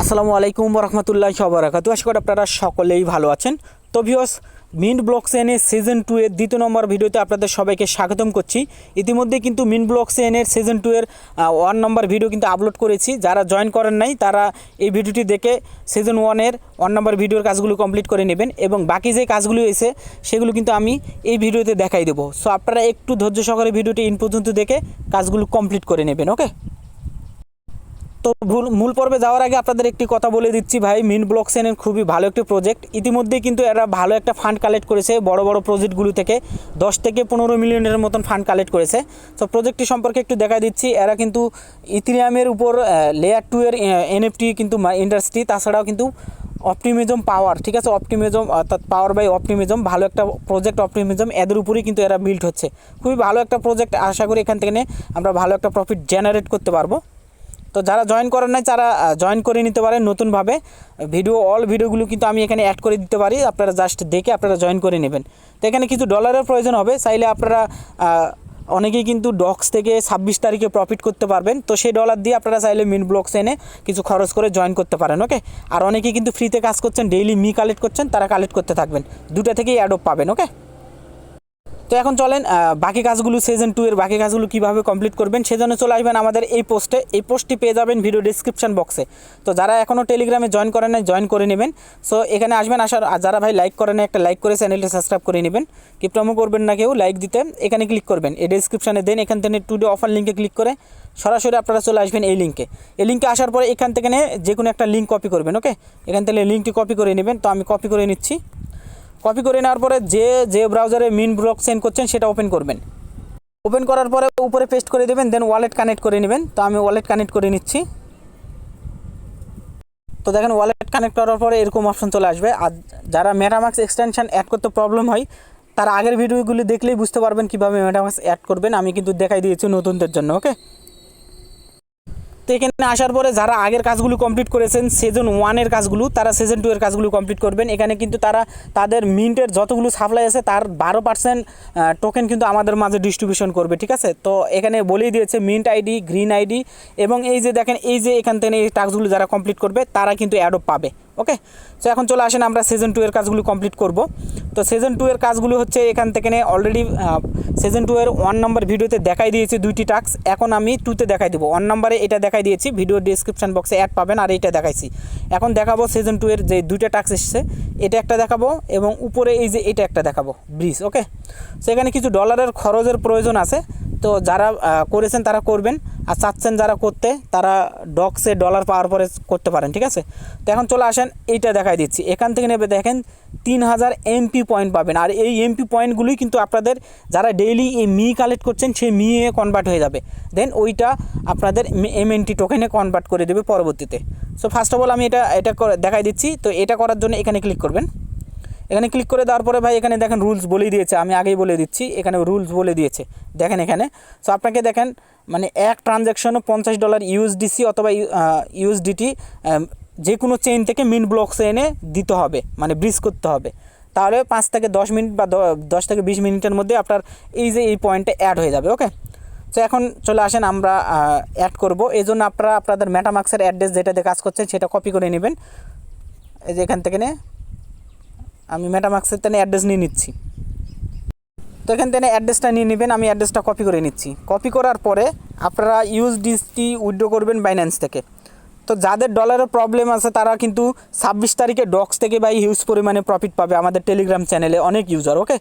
আসসালামু আলাইকুম রহমতুল্লাহ সবরাকাতু আশা করি আপনারা সকলেই ভালো আছেন। তো ভিওস মিন্ট ব্লক সেনের সিজন টু এর দ্বিতীয় নম্বর ভিডিওতে আপনাদের সবাইকে স্বাগতম করছি। ইতিমধ্যে কিন্তু মিন্ট ব্লক সেনের সিজন টু এর ওয়ান নম্বর ভিডিও কিন্তু আপলোড করেছি। যারা জয়েন করেন নাই, তারা এই ভিডিওটি দেখে সিজন ওয়ানের ওয়ান নম্বর ভিডিওর কাজগুলো কমপ্লিট করে নেবেন এবং বাকি যে কাজগুলো এসে সেগুলো কিন্তু আমি এই ভিডিওতে দেখাই দেবো। সো আপনারা একটু ধৈর্য সহকারে ভিডিওটি ইন পর্যন্ত দেখে কাজগুলো কমপ্লিট করে নেবেন ওকে তো ভুল মূল পর্বে যাওয়ার আগে আপনাদের একটি কথা বলে দিচ্ছি ভাই মিন ব্লক সেনের খুবই ভালো একটি প্রজেক্ট ইতিমধ্যেই কিন্তু এরা ভালো একটা ফান্ড কালেক্ট করেছে বড় বড় প্রজেক্টগুলো থেকে। দশ থেকে পনেরো মিলিয়নের মতন ফান্ড কালেক্ট করেছে। তো প্রজেক্টটি সম্পর্কে একটু দেখা দিচ্ছি, এরা কিন্তু ইথিরিয়ামের উপর লেয়ার টু এর এনএফটি কিন্তু ইন্ডাস্ট্রি তাছাড়াও কিন্তু অপটিমিজম পাওয়ার ঠিক আছে? অপটিমিজম অর্থাৎ পাওয়ার বাই অপটিমিজম ভালো একটা প্রজেক্ট অপটিমিজম এদের উপরেই কিন্তু এরা বিল্ড হচ্ছে। খুবই ভালো একটা প্রজেক্ট আশা করি এখান থেকে আমরা ভালো একটা প্রফিট জেনারেট করতে পারব। তো যারা জয়েন করেন নাই, তারা জয়েন করে নিতে পারেন নতুনভাবে। ভিডিও অল ভিডিওগুলো কিন্তু আমি এখানে অ্যাড করে দিতে পারি। আপনারা জাস্ট দেখে আপনারা জয়েন করে নেবেন। তো এখানে কিছু ডলারের প্রয়োজন হবে। চাইলে আপনারা অনেকেই কিন্তু ডক্স থেকে ছাব্বিশ তারিখে প্রফিট করতে পারবেন। তো সেই ডলার দিয়ে আপনারা চাইলে মিন ব্লকস এনে কিছু খরচ করে জয়েন করতে পারেন ওকে আর অনেকেই কিন্তু ফ্রিতে কাজ করছেন ডেইলি মি কালেক্ট করছেন, তারা কালেক্ট করতে থাকবেন। দুটা থেকেই অ্যাডপ পাবেন ওকে তো এখন চলেন বাকি কাজগুলো সিজন টু এর বাকি কাজগুলো কীভাবে কমপ্লিট করবেন সেজন্য চলে আসবেন আমাদের এই পোস্টে এই পোস্টটি পেয়ে যাবেন ভিডিও ডিসক্রিপশন বক্সে তো যারা এখনও টেলিগ্রামে জয়েন করেন নাই জয়েন করে নেবেন। সো এখানে আসবেন, আসার যারা ভাই লাইক করেন একটা লাইক করে চ্যানেলটি সাবস্ক্রাইব করে নেবেন। কিপ্রমো করবেন না কেউ লাইক দিতে এখানে ক্লিক করবেন। এই ডিসক্রিপশানে দেন, এখান থেকে টুডে অফার লিঙ্কে ক্লিক করে সরাসরি আপনারা চলে আসবেন এই লিঙ্কে এই লিঙ্কে আসার পরে এখান থেকে যে কোনো একটা লিঙ্ক কপি করবেন ওকে এখান থেকে লিঙ্কটি কপি করে নেবেন। তো আমি কপি করে নিচ্ছি। কপি করে নেওয়ার পরে যে যে ব্রাউজারে মিন ব্লক সেন্ড করছেন, সেটা ওপেন করবেন। ওপেন করার পরে উপরে পেস্ট করে দেবেন দেন ওয়ালেট কানেক্ট করে নেবেন। তো আমি ওয়ালেট কানেক্ট করে নিচ্ছি। তো দেখেন ওয়ালেট কানেক্ট করার পরে এরকম অপশন চলে আসবে। আর যারা মেটামাক্স এক্সটেনশন অ্যাড করতে প্রবলেম হয়, তারা আগের ভিডিওগুলি দেখলেই বুঝতে পারবেন কীভাবে মেটামাক্স অ্যাড করবেন। আমি কিন্তু দেখাই দিয়েছি নতুনদের জন্য ওকে তো এখানে আসার পরে যারা আগের কাজগুলো কমপ্লিট করেছেন সেজন ওয়ানের কাজগুলো, তারা সেজন টু এর কাজগুলো কমপ্লিট করবেন। এখানে কিন্তু তারা তাদের মিন্টের যতগুলো সাপ্লাই আছে, তার বারো পার্সেন্ট টোকেন কিন্তু আমাদের মাঝে ডিস্ট্রিবিউশন করবে, ঠিক আছে? তো এখানে বলেই দিয়েছে মিন্ট আইডি গ্রিন আইডি এবং এই যে দেখেন, এই যে এখান থেকে এই টাস্কগুলো যারা কমপ্লিট করবে, তারা কিন্তু অ্যাডপ পাবে। ওকে তো এখন চলে আসেন আমরা সিজন টু এর কাজগুলো কমপ্লিট করব। তো সিজন টু এর কাজগুলো হচ্ছে এখান থেকে অলরেডি সিজন টু এর ওয়ান নম্বর ভিডিওতে দেখাই দিয়েছি দুইটি টাস্ক এখন আমি টুতে দেখাই দেবো। ওয়ান নম্বরে এটা দেখাই দিয়েছি ভিডিও ডিসক্রিপশন বক্সে অ্যাড পাবেন, আর এইটা দেখাইছি। এখন দেখাবো সিজন টু এর যে দুইটা টাস্ক এসছে, এটা একটা দেখাবো এবং উপরে এই যে এটা একটা দেখাবো ব্রিজ ওকে সেখানে কিছু ডলারের খরচের প্রয়োজন আছে। তো যারা করেছেন তারা করবেন। আর চাচ্ছেন যারা করতে, তারা ডক্সে ডলার পাওয়ার পরে করতে পারেন, ঠিক আছে? তো এখন চলে আসেন, এইটা দেখাই দিচ্ছি। এখান থেকে নেবে, দেখেন তিন হাজার এমপি পয়েন্ট পাবেন। আর এই এমপি পয়েন্টগুলোই কিন্তু আপনাদের যারা ডেইলি এই মি কালেক্ট করছেন, সেই মিয়ে কনভার্ট হয়ে যাবে। দেন ওইটা আপনাদের এমএনটি টোকেনে কনভার্ট করে দেবে পরবর্তীতে। সো ফার্স্ট অফ অল আমি এটা এটা দেখাই দিচ্ছি। তো এটা করার জন্য এখানে ক্লিক করবেন। এখানে ক্লিক করে দেওয়ার পরে ভাই এখানে দেখেন রুলস বলেই দিয়েছে, আমি আগেই বলে দিচ্ছি, এখানে রুলস বলে দিয়েছে। দেখেন এখানে সো আপনাকে দেখেন মানে এক ট্রানজ্যাকশনে পঞ্চাশ ডলার ইউএসডিসি অথবা ইউএসডিটি যে কোনো চেইন থেকে মিন ব্লকসে এনে দিতে হবে মানে ব্রিজ করতে হবে। তাহলে পাঁচ থেকে দশ মিনিট বা দশ থেকে বিশ মিনিটের মধ্যে আপনার এই যে এই পয়েন্টে অ্যাড হয়ে যাবে ওকে তো এখন চলে আসেন আমরা অ্যাড করব। এই জন্য আপনারা আপনাদের মেটামাক্সের অ্যাড্রেস যেটাতে কাজ করছেন সেটা কপি করে নেবেন। এই যে এখান থেকে নিয়ে আমি মেটামাক্সের তেনে অ্যাড্রেস নিয়ে নিচ্ছি। তো এখান থেকে অ্যাড্রেসটা নিয়ে নেবেন, আমি অ্যাড্রেসটা কপি করে নিচ্ছি। কপি করার পরে আপনারা ইউএসডিসি উইথড্র করবেন বাইন্যান্স থেকে। তো যাদের ডলারের প্রবলেম আছে, তারা কিন্তু ছাব্বিশ তারিখে ডক্স থেকে বা হিউজ পরিমাণে প্রফিট পাবে আমাদের টেলিগ্রাম চ্যানেলে অনেক ইউজার ওকে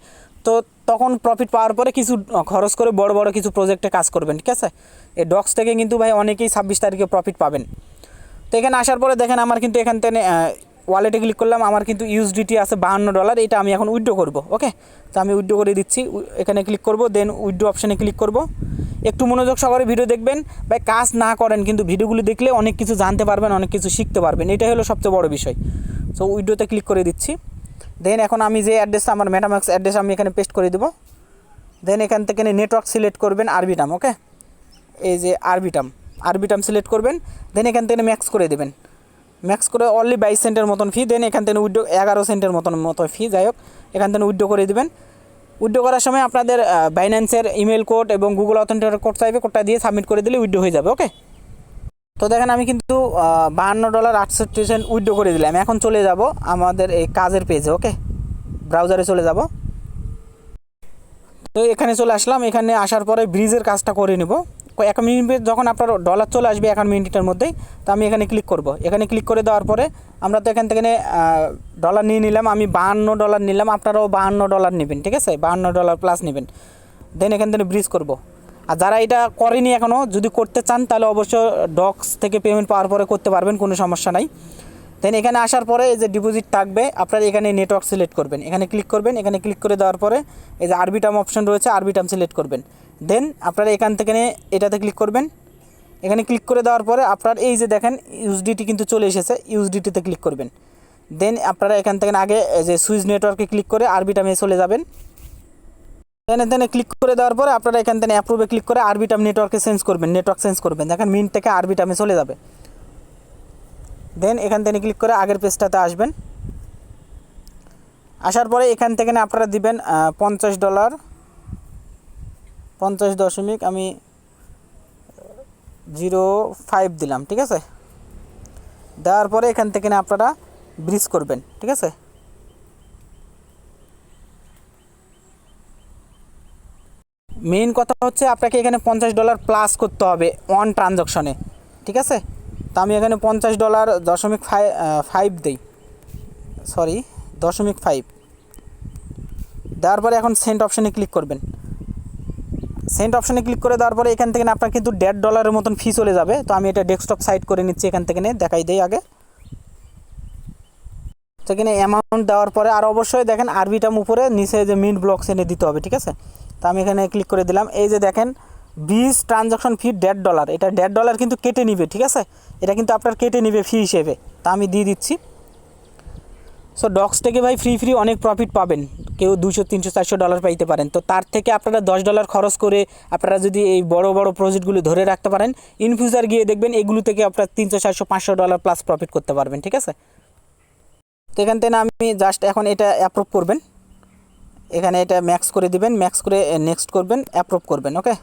তো তখন প্রফিট পাওয়ার পরে কিছু খরচ করে বড় বড় কিছু প্রজেক্টে কাজ করবেন, ঠিক আছে? এই ডক্স থেকে কিন্তু ভাই অনেকেই ছাব্বিশ তারিখে প্রফিট পাবেন। তো এখানে আসার পরে দেখেন আমার কিন্তু এখান থেকে ওয়ালেটে ক্লিক করলাম, আমার কিন্তু ইউএসডিটি আছে বাহান্ন ডলার এটা আমি এখন উইথড্র করব ওকে তো আমি উইথড্র করে দিচ্ছি এখানে ক্লিক করব দেন উইথড্র অপশানে ক্লিক করব। একটু মনোযোগ সহকারে ভিডিও দেখবেন। ভাই, কাজ না করেন, কিন্তু ভিডিওগুলো দেখলে অনেক কিছু জানতে পারবেন, অনেক কিছু শিখতে পারবেন, এটাই হলো সবচেয়ে বড় বিষয়। সো উইথড্রোতে ক্লিক করে দিচ্ছি। দেন এখন আমি যে অ্যাড্রেসটা আমার মেটামাক্স অ্যাড্রেস আমি এখানে পেস্ট করে দেবো। দেন এখান থেকে নেটওয়ার্ক সিলেক্ট করবেন আরবিটাম ওকে এই যে আরবিটাম আরবিটাম সিলেক্ট করবেন। দেন এখান থেকে ম্যাক্স করে দেবেন। ম্যাক্স করে অনলি বাইশ সেন্টের মতন ফি দেন এখান থেকে উইড্রো এগারো সেন্টের মতন মতো ফি যাই হোক, এখান থেকে উইড্রো করে দেবেন। উইড্রো করার সময় আপনাদের বাইন্যান্সের ইমেল কোড এবং গুগল অথেন্টিকেটর কোড চাইবে কোডটা দিয়ে সাবমিট করে দিলে উইড্রো হয়ে যাবে ওকে তো দেখেন আমি কিন্তু বাহান্ন ডলার আটষট্টি সেন্ট উইড্রো করে দিলাম। এখন চলে যাব আমাদের এই কাজের পেজে ওকে ব্রাউজারে চলে যাব। তো এখানে চলে আসলাম। এখানে আসার পরে ব্রিজের কাজটা করে নিব। এক মিনিট যখন আপনার ডলার চলে আসবে এক মিনিটের মধ্যেই, তো আমি এখানে ক্লিক করব। এখানে ক্লিক করে দেওয়ার পরে আমরা তো এখান থেকে ডলার নিয়ে নিলাম, আমি বাহান্ন ডলার নিলাম, আপনারাও বাহান্ন ডলার নেবেন, ঠিক আছে? বাহান্ন ডলার প্লাস নেবেন। দেন এখান থেকে ব্রিজ করব। আর যারা এটা করেনি এখনও যদি করতে চান, তাহলে অবশ্য ডক্স থেকে পেমেন্ট পাওয়ার পরে করতে পারবেন, কোনো সমস্যা নাই। দেন এখানে আসার পরে এই যে ডিপোজিট থাকবে, আপনারা এখানে নেটওয়ার্ক সিলেক্ট করবেন। এখানে ক্লিক করবেন, এখানে ক্লিক করে দেওয়ার পরে এই যে আরবিটাম অপশন রয়েছে আরবিটাম সিলেক্ট করবেন। দেন আপনারা এখান থেকে এটাতে ক্লিক করবেন। এখানে ক্লিক করে দেওয়ার পরে আপনার এই যে দেখেন ইউএসডিটি কিন্তু চলে এসেছে ইউএসডিটিতে ক্লিক করবেন। দেন আপনারা এখান থেকে আগে যে সুইচ নেটওয়ার্কে ক্লিক করে আরবিটামে চলে যাবেন। দেন এখানে ক্লিক করে দেওয়ার পরে আপনারা এখান থেকে অ্যাপ্রুভে ক্লিক করে আরবিটাম নেটওয়ার্কে চেঞ্জ করবেন নেটওয়ার্ক চেঞ্জ করবেন। দেখেন মিন থেকে আরবিটামে চলে যাবে। দেন এখান থেকে ক্লিক করে আগের পেজটাতে আসবেন। আসার পরে এখান থেকে আপনারা দিবেন পঞ্চাশ ডলার পঞ্চাশ দশমিক আমি জিরো ফাইভ দিলাম, ঠিক আছে? দেওয়ার পরে এখান থেকে না আপনারা ব্রিজ করবেন, ঠিক আছে? মেইন কথা হচ্ছে আপনাকে এখানে পঞ্চাশ ডলার প্লাস করতে হবে ওয়ান ট্রানজাকশনে ঠিক আছে? তো আমি এখানে পঞ্চাশ ডলার দশমিক ফাইভ ফাইভ দিই। সরি দশমিক ফাইভ দেওয়ার পরে এখন সেন্ট অপশানে ক্লিক করবেন। সেন্ট অপশানে ক্লিক করে দেওয়ার পরে এখান থেকে আপনার কিন্তু দেড় ডলারের মতন ফি চলে যাবে। তো আমি এটা ডেস্কটপ সাইড করে নিচ্ছি, এখান থেকে দেখাই দিই আগে। তো এখানে অ্যামাউন্ট দেওয়ার পরে আর অবশ্যই দেখেন আরবিটাম উপরে, নিচে যে মিন্ট ব্লকস এনে দিতে হবে, ঠিক আছে? তো আমি এখানে ক্লিক করে দিলাম। এই যে দেখেন, বিশ ট্রানজাকশন ফি দেড় ডলার এটা দেড় ডলার কিন্তু কেটে নিবে, ঠিক আছে? এটা কিন্তু আপনার কেটে নিবে ফি হিসেবে। তা আমি দিয়ে দিচ্ছি। সো ডক্স থেকে ভাই ফ্রি ফ্রি অনেক প্রফিট পাবেন। কেউ দুশো তিনশো, চারশো ডলার পাইতে পারেন। তো তার থেকে আপনারা দশ ডলার খরচ করে আপনারা যদি এই বড় বড় প্রজেক্টগুলো ধরে রাখতে পারেন ইন ফিউচার গিয়ে দেখবেন এগুলো থেকে আপনারা তিনশো, চারশো, পাঁচশো ডলার প্লাস প্রফিট করতে পারবেন, ঠিক আছে? তো এখান থেকে আমি জাস্ট এখন এটা অ্যাপ্রুভ করবেন। এখানে এটা ম্যাক্স করে দিবেন ম্যাক্স করে নেক্সট করবেন অ্যাপ্রুভ করবেন ওকে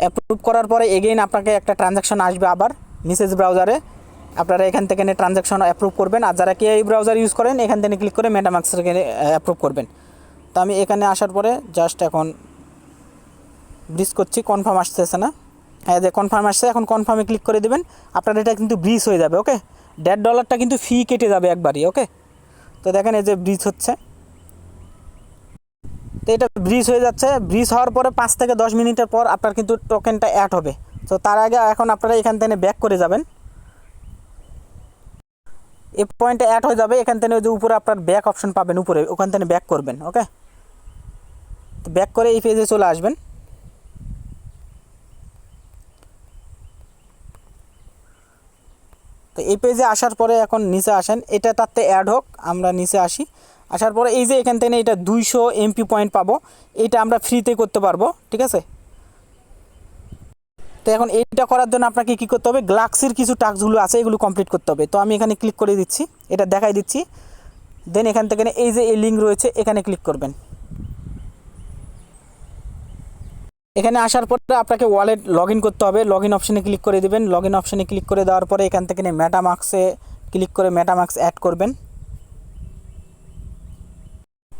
অ্যাপ্রুভ করার পরে এগেইন আপনাকে একটা ট্রানজাকশন আসবে আবার মেসেজ ব্রাউজারে আপনারা এখান থেকে ট্রানজাকশন অ্যাপ্রুভ করবেন। আর যারা কে এই ব্রাউজার ইউজ করেন, এখান থেকে ক্লিক করে মেটামাক্স থেকে অ্যাপ্রুভ করবেন। তো আমি এখানে আসার পরে জাস্ট এখন ব্রিজ করছি কনফার্ম আসতেছে না। হ্যাঁ যে কনফার্ম আসছে, এখন কনফার্মে ক্লিক করে দেবেন। আপনার এটা কিন্তু ব্রিজ হয়ে যাবে ওকে দেড় ডলারটা কিন্তু ফি কেটে যাবে একবারই ওকে তো দেখেন এই যে ব্রিজ হচ্ছে। তো এটা ব্রিজ হয়ে যাচ্ছে। ব্রিজ হওয়ার পরে পাঁচ থেকে দশ মিনিটের পর আপনার কিন্তু টোকেনটা অ্যাড হবে। তো তার আগে এখন আপনারা এখান থেকে ব্যাক করে যাবেন। এই পয়েন্টে অ্যাড হয়ে যাবে, এখান থেকে যে উপরে আপনার ব্যাক অপশন পাবেন উপরে, ওখান থেকে ব্যাক করবেন ওকে তো ব্যাক করে এই পেজে চলে আসবেন। তো এই পেজে আসার পরে এখন নিচে আসেন, এটা তাতে অ্যাড হোক, আমরা নিচে আসি। আসার পরে এই যে এখান থেকে এটা দুইশো এমপি পয়েন্ট পাবো, এটা আমরা ফ্রিতে করতে পারব, ঠিক আছে? তো এখন এইটা করার জন্য আপনাকে কী করতে হবে? গ্লাক্সির কিছু টাস্কগুলো আছে, এগুলো কমপ্লিট করতে হবে। তো আমি এখানে ক্লিক করে দিচ্ছি। এটা দেখাই দিচ্ছি। দেন এখান থেকে এই যে এই লিঙ্ক রয়েছে, এখানে ক্লিক করবেন। এখানে আসার পরে আপনাকে ওয়ালেট লগ করতে হবে। লগ ইন অপশানে ক্লিক করে দেবেন। লগ ইন অপশানে ক্লিক করে দেওয়ার পরে এখান থেকে মেটামার্কসে ক্লিক করে মেটামার্কস অ্যাড করবেন।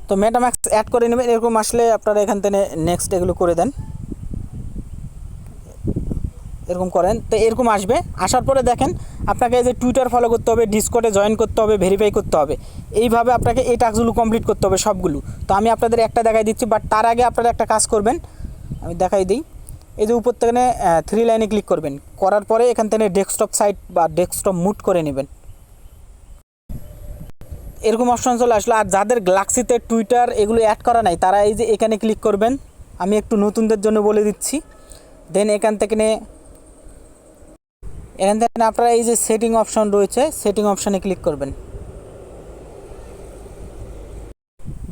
তো মেটামার্কস অ্যাড করে নেবেন। এরকম আসলে আপনারা এখান থেকে নেক্সট এগুলো করে দেন। এরকম করেন। তো এরকম আসবে। আসার পরে দেখেন, আপনাকে যে টুইটার ফলো করতে হবে ডিসকোডে জয়েন করতে হবে ভেরিফাই করতে হবে। এইভাবে আপনাকে এই টাস্কগুলো কমপ্লিট করতে হবে সবগুলো। তো আমি আপনাদের একটা দেখাই দিচ্ছি বাট তার আগে আপনারা একটা কাজ করবেন। আমি দেখাই দিই। এই যে উপর থেকে থ্রি লাইনে ক্লিক করবেন। করার পরে এখান থেকে ডেস্কটপ সাইট বা ডেস্কটপ মুট করে নেবেন। এরকম অপশন চলে আসলো। আর যাদের গ্লাক্সিতে টুইটার এগুলো অ্যাড করা নাই, তারা এই যে এখানে ক্লিক করবেন। আমি একটু নতুনদের জন্য বলে দিচ্ছি। দেন এখান থেকে এখান থেকে আপনারা এই যে সেটিং অপশন রয়েছে সেটিং অপশানে ক্লিক করবেন।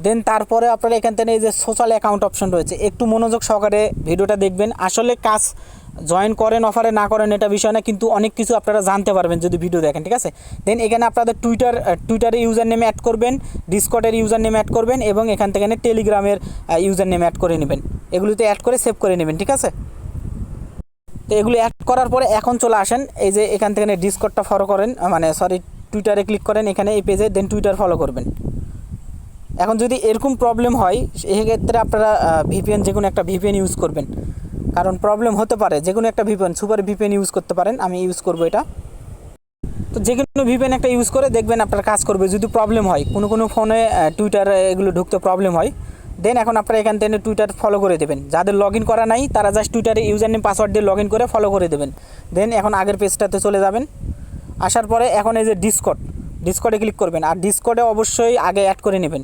দেন তারপরে আপনারা এখান থেকে এই যে সোশ্যাল অ্যাকাউন্ট অপশন রয়েছে, একটু মনোযোগ সহকারে ভিডিওটা দেখবেন। আসলে কাজ জয়েন করেন অফারে না করেন, এটা বিষয় না, কিন্তু অনেক কিছু আপনারা জানতে পারবেন যদি ভিডিও দেখেন, ঠিক আছে? দেন এখানে আপনাদের টুইটার টুইটারে ইউজার নেম অ্যাড করবেন ডিসকটের ইউজার নেম অ্যাড করবেন, এবং এখান থেকে টেলিগ্রামের ইউজার নেম অ্যাড করে নেবেন। এগুলোতে অ্যাড করে সেভ করে নেবেন, ঠিক আছে? তো এগুলো অ্যাড করার পরে এখন চলে আসেন, এই যে এখান থেকে ডিসকটটা ফলো করেন মানে সরি টুইটারে ক্লিক করেন, এখানে এই পেজে দেন টুইটার ফলো করবেন। এখন যদি এরকম প্রবলেম হয়, সেক্ষেত্রে আপনারা ভিপিএন যে কোনো একটা ভিপিএন ইউজ করবেন। কারণ প্রবলেম হতে পারে, যে কোনো একটা ভিপিএন সুপার ভিপিএন ইউজ করতে পারেন, আমি ইউজ করব এটা। তো যে কোনো ভিপিএন একটা ইউজ করে দেখবেন আপনার কাজ করবে। যদি প্রবলেম হয়, কোনো কোনো ফোনে টুইটার এগুলো ঢুকতে প্রবলেম হয় দেন এখন আপনারা এখান থেকে টুইটার ফলো করে দেবেন। যাদের লগ ইন করা নাই, তারা জাস্ট টুইটারে ইউজার নেম পাসওয়ার্ড দিয়ে লগ ইন করে ফলো করে দেবেন। দেন এখন আগের পেজটাতে চলে যাবেন। আসার পরে এখন এই যে ডিসকট ডিসকটে ক্লিক করবেন। আর ডিসকটে অবশ্যই আগে অ্যাড করে নেবেন।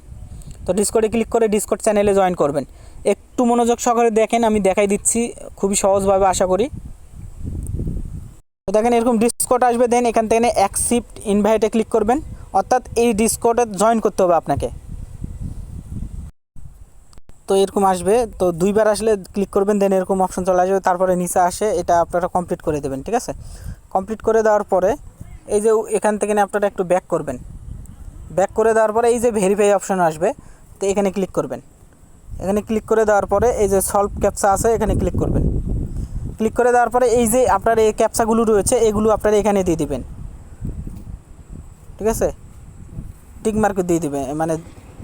তো ডিসকটে ক্লিক করে ডিসকট চ্যানেলে জয়েন করবেন। একটু মনোযোগ সহকারে দেখেন, আমি দেখাই দিচ্ছি খুবই সহজভাবে আশা করি। তো দেখেন এরকম ডিসকোড আসবে দেন এখান থেকে অ্যাকসিপ্ট ইনভাইটে ক্লিক করবেন। অর্থাৎ এই ডিসকোডে জয়েন করতে হবে আপনাকে। তো এরকম আসবে। তো দুইবার আসলে ক্লিক করবেন দেন এরকম অপশন চলে আসবে। তারপরে নিচে আসে, এটা আপনারা কমপ্লিট করে দেবেন, ঠিক আছে? কমপ্লিট করে দেওয়ার পরে এই যে এখান থেকে আপনারা একটু ব্যাক করবেন। ব্যাক করে দেওয়ার পরে এই যে ভেরিফাই অপশন আসবে, তো এখানে ক্লিক করবেন। এখানে ক্লিক করে দেওয়ার পরে এই যে সলভ ক্যাপসা আছে, এখানে ক্লিক করবেন। ক্লিক করে দেওয়ার পরে এই যে আপনার এই ক্যাপসাগুলো রয়েছে, এগুলো আপনারা এখানে দিয়ে দিবেন। ঠিক আছে? টিক মার্ক দিয়ে দিবেন মানে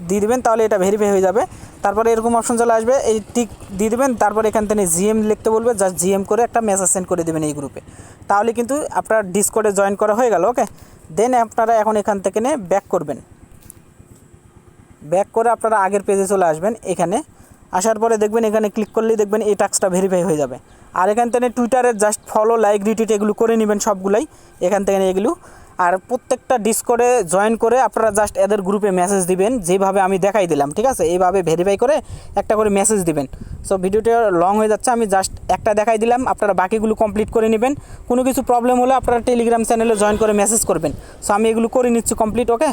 দিয়ে দেবেন, তাহলে এটা ভেরিফাই হয়ে যাবে। তারপরে এরকম অপশন চলে আসবে, এই টিক দিয়ে দেবেন, তারপরে এখান থেকে জিএম লিখতে বলবে জাস্ট জিএম করে একটা মেসেজ সেন্ড করে দেবেন এই গ্রুপে তাহলে কিন্তু আপনার ডিসকোডে জয়েন করা হয়ে গেল ওকে দেন আপনারা এখন এখান থেকে নে ব্যাক করবেন। ব্যাক করে আপনারা আগের পেজে চলে আসবেন, এখানে। আসার পরে দেখবেন এখানে ক্লিক করলেই দেখবেন এই টাস্কটা ভেরিফাই হয়ে যাবে। আর এখান থেকে টুইটারের জাস্ট ফলো লাইক রিটুইট এগুলো করে নেবেন সবগুলাই। এখান থেকে এগুলো। আর প্রত্যেকটা ডিসকোডে জয়েন করে আপনারা জাস্ট এদের গ্রুপে মেসেজ দিবেন, যেভাবে আমি দেখাই দিলাম, ঠিক আছে? এইভাবে ভেরিফাই করে একটা করে মেসেজ দিবেন। সো ভিডিওটা লং হয়ে যাচ্ছে, আমি জাস্ট একটা দেখাই দিলাম, আপনারা বাকিগুলো কমপ্লিট করে নেবেন। কোনো কিছু প্রবলেম হলে আপনারা টেলিগ্রাম চ্যানেলে জয়েন করে মেসেজ করবেন। সো আমি এগুলো করে নিচ্ছি কমপ্লিট ওকে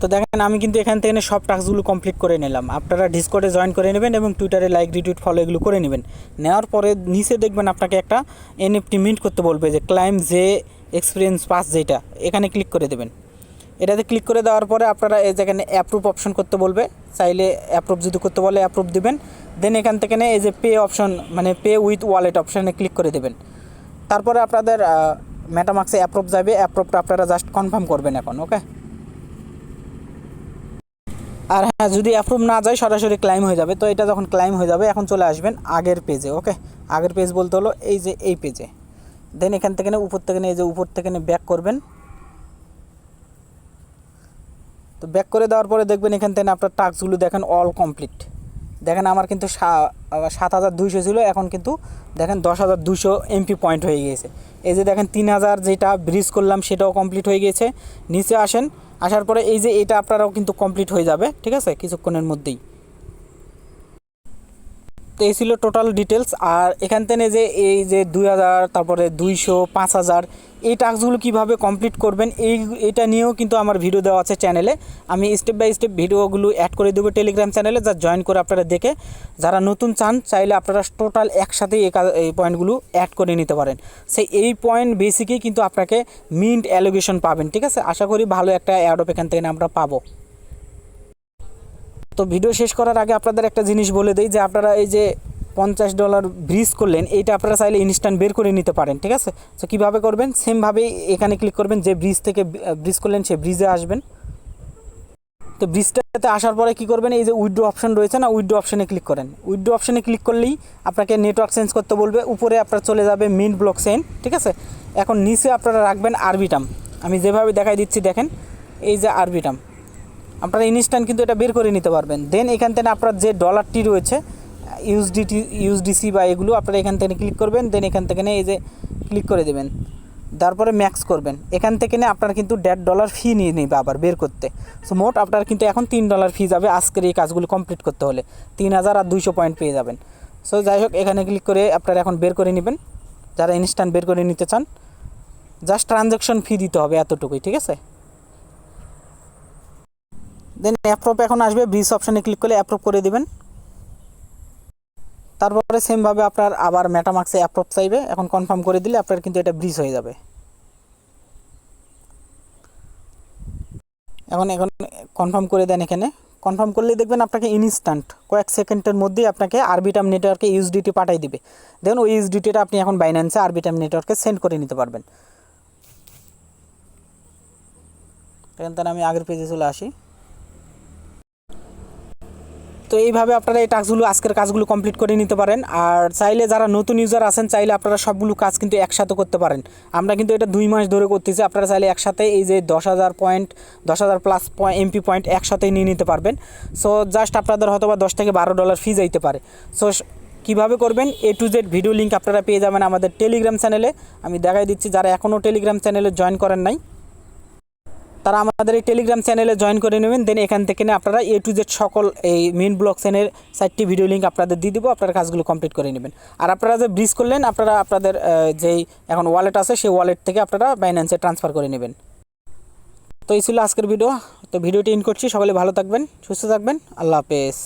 তো দেখেন, আমি কিন্তু এখান থেকে সব টাস্কগুলো কমপ্লিট করে নিলাম। আপনারা ডিসকোডে জয়েন করে নেবেন এবং টুইটারে লাইক রিটুইট ফলো এগুলো করে নেবেন। নেওয়ার পরে নিচে দেখবেন আপনাকে একটা এনএফটি মিন্ট করতে বলবে যে ক্লাইম যে এক্সপিরিয়েন্স পাস যেটা, এখানে ক্লিক করে দেবেন। এটাতে ক্লিক করে দেওয়ার পরে আপনারা এই যেখানে অ্যাপ্রুভ অপশন করতে বলবে, চাইলে অ্যাপ্রুভ যদি করতে বলে অ্যাপ্রুভ দিবেন দেন এখান থেকে এই যে পে অপশন মানে পে উইথ ওয়ালেট অপশানে ক্লিক করে দেবেন। তারপরে আপনাদের মেটামাক্সে অ্যাপ্রুভ যাবে অ্যাপ্রুভটা আপনারা জাস্ট কনফার্ম করবেন এখন ওকে আর হ্যাঁ যদি অ্যাপ্রুভ না যায়, সরাসরি ক্লাইম হয়ে যাবে। তো এটা যখন ক্লাইম হয়ে যাবে, এখন চলে আসবেন আগের পেজে ওকে আগের পেজ বলতে হলো এই যে এই পেজে দেন এখান থেকে উপর থেকে নিয়ে যে উপর থেকে নিয়ে ব্যাক করবেন। তো ব্যাক করে দেওয়ার পরে দেখবেন এখান থেকে আপনার টাস্কগুলো দেখেন অল কমপ্লিট দেখেন আমার কিন্তু সাত হাজার দুইশো ছিল, এখন কিন্তু দেখেন দশ হাজার দুশো এমপি পয়েন্ট হয়ে গিয়েছে। এই যে দেখেন তিন হাজার যেটা ব্রিজ করলাম, সেটাও কমপ্লিট হয়ে গিয়েছে। নিচে আসেন, আসার পরে এই যে এটা আপনারাও কিন্তু কমপ্লিট হয়ে যাবে, ঠিক আছে? কিছুক্ষণের মধ্যেই। তো এই ছিল টোটাল ডিটেলস আর এখান থেকে যে এই যে দুই হাজার, তারপরে দুইশো, পাঁচ হাজার, এই টাস্কগুলো কীভাবে কমপ্লিট করবেন, এই, এটা নিয়েও কিন্তু আমার ভিডিও দেওয়া আছে চ্যানেলে আমি স্টেপ বাই স্টেপ ভিডিওগুলো অ্যাড করে দেবো টেলিগ্রাম চ্যানেলে যা জয়েন করে আপনারা দেখে, যারা নতুন চান, চাইলে আপনারা টোটাল একসাথেই এই পয়েন্টগুলো অ্যাড করে নিতে পারেন। সেই এই পয়েন্ট বেসিকই কিন্তু আপনাকে মিন্ট অ্যালোগেশন পাবেন, ঠিক আছে? আশা করি ভালো একটা অ্যাডপ এখান থেকে আমরা পাবো। তো ভিডিও শেষ করার আগে আপনাদের একটা জিনিস বলে দিই যে আপনারা এই যে পঞ্চাশ ডলার ব্রিজ করলেন, এইটা আপনারা চাইলে ইনস্ট্যান্ট বের করে নিতে পারেন, ঠিক আছে? তো কীভাবে করবেন? সেমভাবেই এখানে ক্লিক করবেন, যে ব্রিজ থেকে ব্রিজ করলেন, সে ব্রিজে আসবেন। তো ব্রিজটাতে আসার পরে কি করবেন? এই যে উইড্রো অপশন রয়েছে না, উইড্রো অপশনে ক্লিক করেন। উইড্রো অপশনে ক্লিক করলেই আপনাকে নেটওয়ার্ক চেঞ্জ করতে বলবে। উপরে আপনার চলে যাবে মিন ব্লক চেইন ঠিক আছে? এখন নিচে আপনারা রাখবেন আরবিটাম আমি যেভাবে দেখাই দিচ্ছি, দেখেন? এই যে আরবিটাম আপনারা ইনস্ট্যান্ট কিন্তু এটা বের করে নিতে পারবেন। দেন এখান থেকে আপনার যে ডলারটি রয়েছে ইউএসডিটি ইউএসডিসি বা এগুলো আপনারা এখান থেকে ক্লিক করবেন দেন এখান থেকে এই যে ক্লিক করে দেবেন। তারপরে ম্যাক্স করবেন। এখান থেকে নিয়ে আপনার কিন্তু দেড় ডলার ফি নিয়ে নেবে আবার বের করতে। সো মোট আপনার কিন্তু এখন তিন ডলার ফি যাবে আজকের এই কাজগুলো কমপ্লিট করতে হলে। তিন হাজার আর দুইশো পয়েন্ট পেয়ে যাবেন। সো যাই হোক, এখানে ক্লিক করে আপনারা এখন বের করে নেবেন। যারা ইনস্ট্যান্ট বের করে নিতে চান জাস্ট ট্রানজ্যাকশন ফি দিতে হবে এতটুকুই, ঠিক আছে? দেন অ্যাপ্রুভ এখন আসবে ব্রিজ অপশানে ক্লিক করলে অ্যাপ্রুভ করে দেবেন। তারপরে সেমভাবে আপনার আবার মেটামার্কসে অ্যাপ্রুভ চাইবে। এখন কনফার্ম করে দিলে আপনার কিন্তু এটা ব্রিজ হয়ে যাবে। এখন এখন কনফার্ম করে দেন এখানে। কনফার্ম করলেই দেখবেন আপনাকে ইনস্ট্যান্ট কয়েক সেকেন্ডের মধ্যেই আপনাকে আরবিটাম নেটওয়ার্কে ইউএসডিটি পাঠিয়ে দিবে। দেখুন ওই ইউএসডিটিটা আপনি এখন বাইন্যান্সে আরবিটাম নেটওয়ার্কে সেন্ড করে নিতে পারবেন। এখান থেকে আমি আগের পেজে চলে আসি। তো এইভাবে আপনারা এই টাস্কগুলো আজকের কাজগুলো কমপ্লিট করে নিতে পারেন। আর চাইলে যারা নতুন ইউজার আছেন, চাইলে আপনারা সবগুলো কাজ কিন্তু একসাথে করতে পারেন। আমরা কিন্তু এটা দুই মাস ধরে করতেছি, আপনারা চাইলে একসাথে এই যে দশ হাজার পয়েন্ট দশ হাজার প্লাস এমপি পয়েন্ট একসাথেই নিয়ে নিতে পারবেন। সো জাস্ট আপনাদের হয়তো বা দশ থেকে বারো ডলার ফি যাইতে পারে। সো, কীভাবে করবেন? A to Z video link আপনারা পেয়ে যাবেন আমাদের টেলিগ্রাম চ্যানেলে আমি দেখাই দিচ্ছি, যারা এখনও টেলিগ্রাম চ্যানেলে জয়েন করেন নাই তারা আমাদের এই টেলিগ্রাম চ্যানেলে জয়েন করে নেবেন দেন এখান থেকে আপনারা এ টু জেড সকল এই মেন ব্লক চ্যানেল সাইটটি ভিডিও লিঙ্ক আপনাদের দিয়ে দিব, আপনারা কাজগুলো কমপ্লিট করে নেবেন। আর আপনারা যে ব্রিজ করলেন, আপনারা আপনাদের যেই এখন ওয়ালেট আছে, সেই ওয়ালেট থেকে আপনারা বাইন্যান্সে ট্রান্সফার করে নেবেন। তো এই ছিল আজকের ভিডিও তো ভিডিওটি ইন করছি। সকলে ভালো থাকবেন, সুস্থ থাকবেন। আল্লাহ হাফেজ।